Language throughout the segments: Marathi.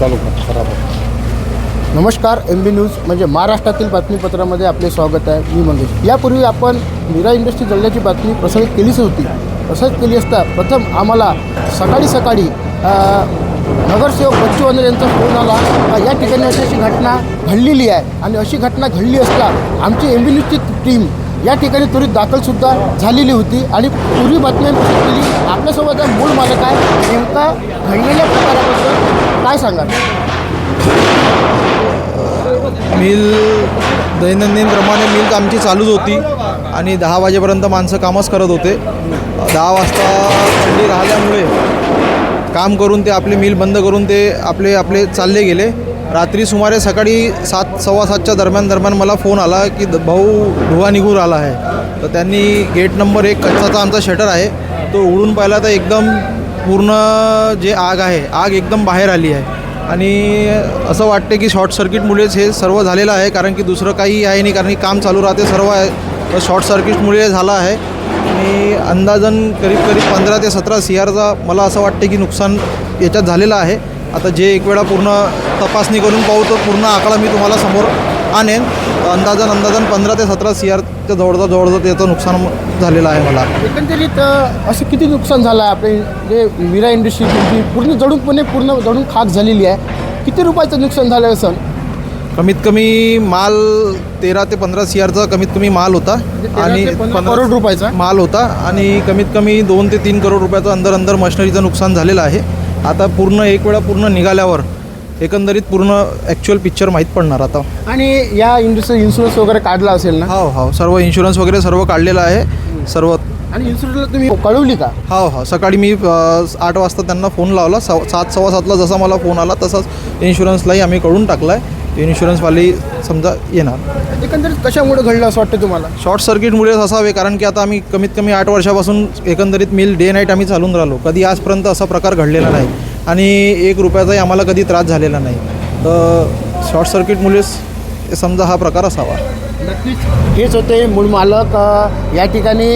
तालुका सराबा नमस्कार एम बी न्यूज म्हणजे महाराष्ट्रातील बातमीपत्रामध्ये आपले स्वागत आहे. मी मंगेश. यापूर्वी आपण मीरा इंडस्ट्री जळल्याची बातमी प्रसारित केलीच होती. प्रसारित केली असता प्रथम आम्हाला सकाळी सकाळी नगरसेवक बच्चू वंदर यांचा फोन आला. या ठिकाणी अशी अशी घटना घडलेली आहे आणि अशी घटना घडली असता आमची एम बी न्यूजची टीम या ठिकाणी त्वरित दाखलसुद्धा झालेली होती आणि पूर्वी बातम्या केली. आपल्यासोबत मूळ मालक आहे. नेमका घडलेल्या प्रकाराबद्दल काय सांगाल? मिल दैनंदिन प्रमाणे मिल आमची चालूच होती आणि दहा वाजेपर्यंत माणसं कामच करत होते. दहा वाजता थंडी राहिल्यामुळे काम करून ते आपले मिल बंद करून ते आपले आपले चालले गेले. रात्री सुमारे सकाळी सात सव्वा सातच्या दरम्यान दरम्यान मला फोन आला की द- भाऊ धुवा निघून आला आहे. तर त्यांनी गेट नंबर एक कच्चाचा आमचा शटर आहे. तो उडून पाहिला तर एकदम पूर्ण जे आग आहे आग एकदम बाहेर आली आहे. आणि असं वाटते की शॉर्ट सर्किटमुळेच हे सर्व झालेलं आहे कारण की दुसरं काही आहे नाही कारण की काम चालू राहते सर्व आहे. तर शॉर्ट सर्किटमुळे झालं आहे. आणि अंदाजन करीब करीब पंधरा ते सतरा सी आरचा मला असं वाटते की नुकसान याच्यात झालेलं आहे. आता जे एक वेळा पूर्ण तपासणी करून पाहू तो पूर्ण आकडा मी तुम्हाला समोर आणेन. अंदाजन अंदाजन पंधरा ते सतरा सी आरच्या जवळजवळ जवळजवळ त्याचं नुकसान झालेलं आहे मला. एकंदरीत असं किती नुकसान झालं आहे? आपले जे मीरा इंडस्ट्री तुमची पूर्ण जडूनपणे पूर्ण जडून खाक झालेली आहे. किती रुपयाचं नुकसान झालं असेल कमीत कमी माल तेरा ते पंधरा सी आरचा कमीत कमी माल होता आणि करोड रुपयाचा? माल होता आणि कमीत कमी दोन ते तीन करोड रुपयाचं अंदर अंदर मशिनरीचं नुकसान झालेलं आहे. आता पूर्ण एक वेळा पूर्ण निघाल्यावर एकंदरीत पूर्ण ॲक्च्युअल पिक्चर माहीत पडणार आता. आणि या इंडस्ट्री इन्शुरन्स वगैरे काढला असेल ना? हो हो सर्व इन्शुरन्स वगैरे सर्व काढलेलं आहे. सर्व आणि इन्शुरन्सला तुम्ही कळवली का? हो हो सकाळी मी अ, आठ वाजता त्यांना फोन लावला. सव सात सव्वा सातला जसा मला फोन आला तसाच इन्शुरन्सलाही आम्ही कळून टाकला आहे इन्शुरन्सवाली समजा येणार. एकंदरीत कशामुळे घडलं असं वाटतं तुम्हाला? शॉर्ट सर्किटमुळेच असावे कारण की आता आम्ही कमीत कमी आठ वर्षापासून एकंदरीत मिल डे नाईट आम्ही चालून राहिलो. कधी आजपर्यंत असा प्रकार घडलेला नाही. आणि एक रुपयाचाही आम्हाला कधी त्रास झालेला नाही. तर शॉर्ट सर्किटमुळेच हे समजा हा प्रकार असावा. नक्कीच. हेच होते मूळ मालक या ठिकाणी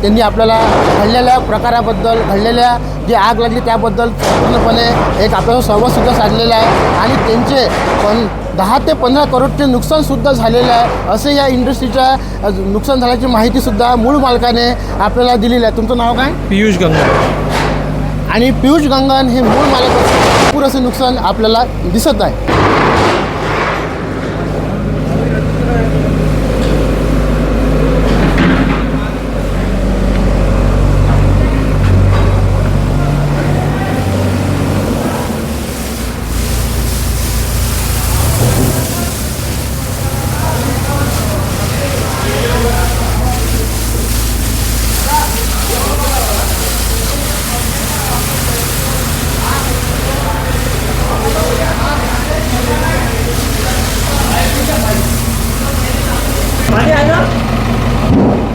त्यांनी आपल्याला घडलेल्या प्रकाराबद्दल घडलेल्या जी आग लागली त्याबद्दल पूर्णपणे एक आपल्याला संवादसुद्धा साधलेला आहे. आणि त्यांचे पण दहा ते पंधरा करोडचे नुकसानसुद्धा झालेलं आहे असे या इंडस्ट्रीच्या नुकसान झाल्याची माहितीसुद्धा मूळ मालकाने आपल्याला दिलेली आहे. तुमचं नाव काय? पियुष गंगा आणि पियुष गंगन हे मूळ मालक भरपूर असं नुकसान आपल्याला दिसत आहे. 哪里来着？